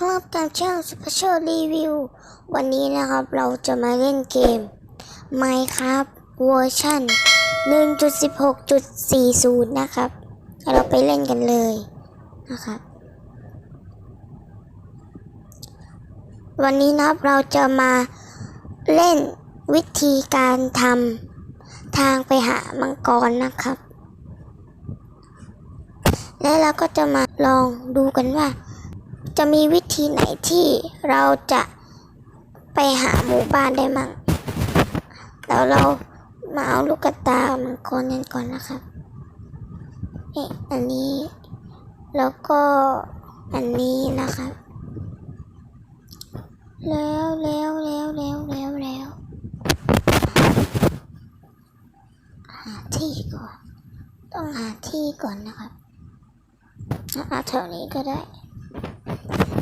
พบกับช่อง Special Review วันนี้นะครับเราจะมาเล่นเกม Minecraft เวอร์ชัน1.16.40 นะครับเดี๋ยวเราไปเล่นกันเลยนะครับ วันนี้นะครับเราจะมาเล่นวิธีการทำทางไปหามังกรนะครับ และเราก็จะมาลองดูกันว่า จะมีวิธีไหนที่เราจะไปหาหมู่บ้านได้มั่งแล้วเรามาเอาลูกตามังกรกันก่อนนะครับนี่อันนี้ แล้วก็อันนี้นะครับ แล้วแล้วแล้วแล้วแล้วแล้วหาที่ก่อน ต้องหาที่ก่อนนะครับอาแถวนี้ก็ได้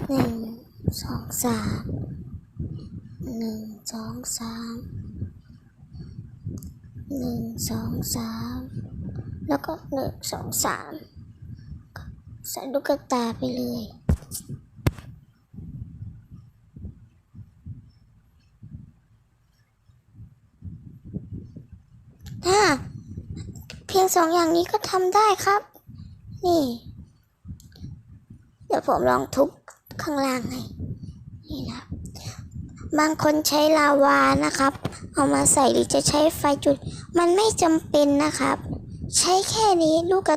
หนึ่งสองสามหนึ่งสองสามหนึ่งสองสามแล้วก็หนึ่งสองสามใส่ลูกตาไปเลยถ้าเพียงสองอย่างนี้ก็ทำได้ครับ นี่ เดี๋ยวผมลองทุบ ข้างล่างให้นี่นะบางคนใช้ลาวานะครับ เอามาใส่หรือจะใช้ไฟจุด มันไม่จำเป็นนะครับ ใช้แค่นี้ลูกกระ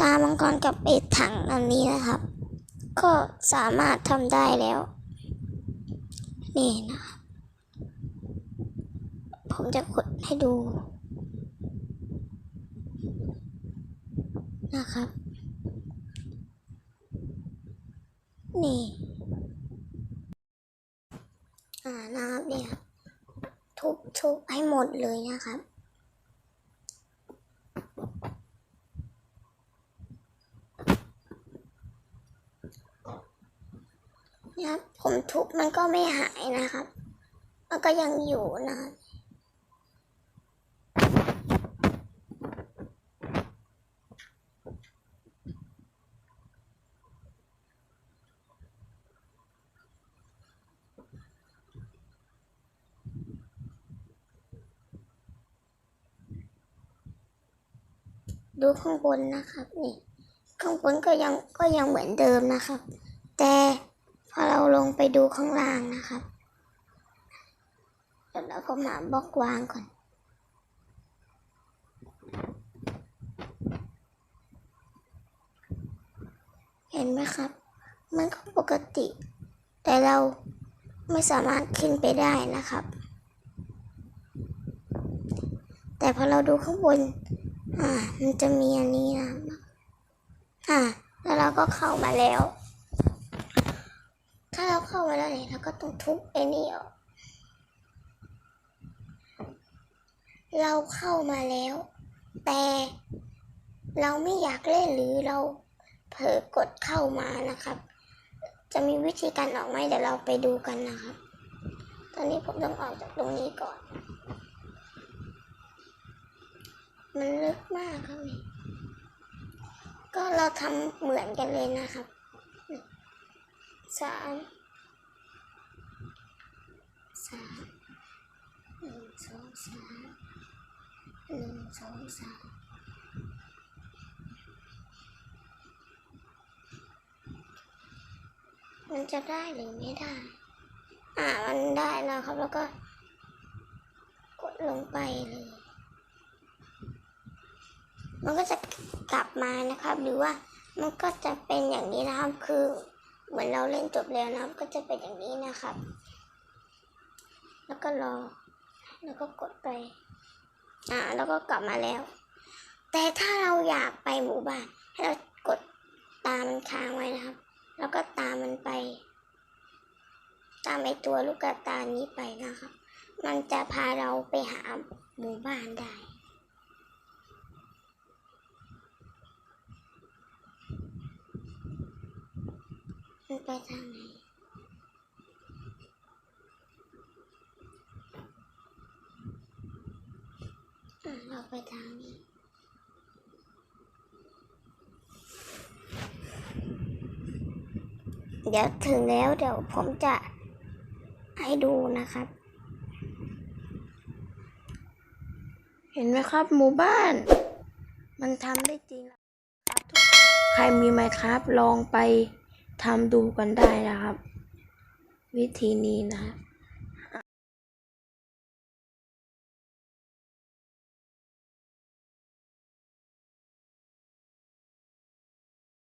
ตามังกรกับเอถังอันนี้นะครับ ก็สามารถทำได้แล้ว นี่นะครับผมจะกดให้ดูนะครับ นี่านะครับเนี่ยทุบทุบให้หมดเลยนะครับนะครับผมทุบมันก็ไม่หายนะครับ มันก็ยังอยู่นะครับ ดูข้างบนนะครับนี่ข้างบนก็ยังก็ยังเหมือนเดิมนะครับ แต่พอเราลงไปดูข้างล่างนะครับเดี๋ยวเราก็มาบล็อกวางก่อนเห็นไหมครับ มันก็ปกติ แต่เราไม่สามารถขึ้นไปได้นะครับ แต่พอเราดูข้างบน อ่า มันจะมีอันนี้นะอ่า แล้วเราก็เข้ามาแล้ว ถ้าเราเข้ามาแล้วเนี่ยเราก็ต้องทุบไอ้นี่ออก เราเข้ามาแล้ว แต่เราไม่อยากเล่นหรือเราเผลอกดเข้ามานะครับ จะมีวิธีการออกไหมเดี๋ยวเราไปดูกันนะครับ ตอนนี้ผมต้องออกจากตรงนี้ก่อน มันลึกมากครับนี่ก็เราทำเหมือนกันเลยนะครับสามสามหนึ่งสองสามหนึ่งสองสามมันจะได้หรือไม่ได้ อ่า มันได้แล้วครับ แล้วก็ กดลงไปเลย มันก็จะกลับมานะครับ หรือว่ามันก็จะเป็นอย่างนี้นะครับ คือเหมือนเราเล่นจบแล้วนะครับ ก็จะเป็นอย่างนี้นะครับ แล้วก็รอ แล้วก็กดไป อ่า แล้วก็กลับมาแล้ว แต่ถ้าเราอยากไปหมู่บ้านให้เรากดตามมันค้างไว้นะครับ แล้วก็ตามมันไป ตามไอตัวลูกกระตานี้ไปนะครับ มันจะพาเราไปหาหมู่บ้านได้ คือไปทางไหนเราไปทางนี้เดี๋ยวถึงแล้วเดี๋ยวผมจะให้ดูนะครับ เห็นไหมครับหมู่บ้าน มันทำได้จริงครับ ใครมีไหมครับ ลองไป ทำดูกันได้นะครับ วิธีนี้นะครับ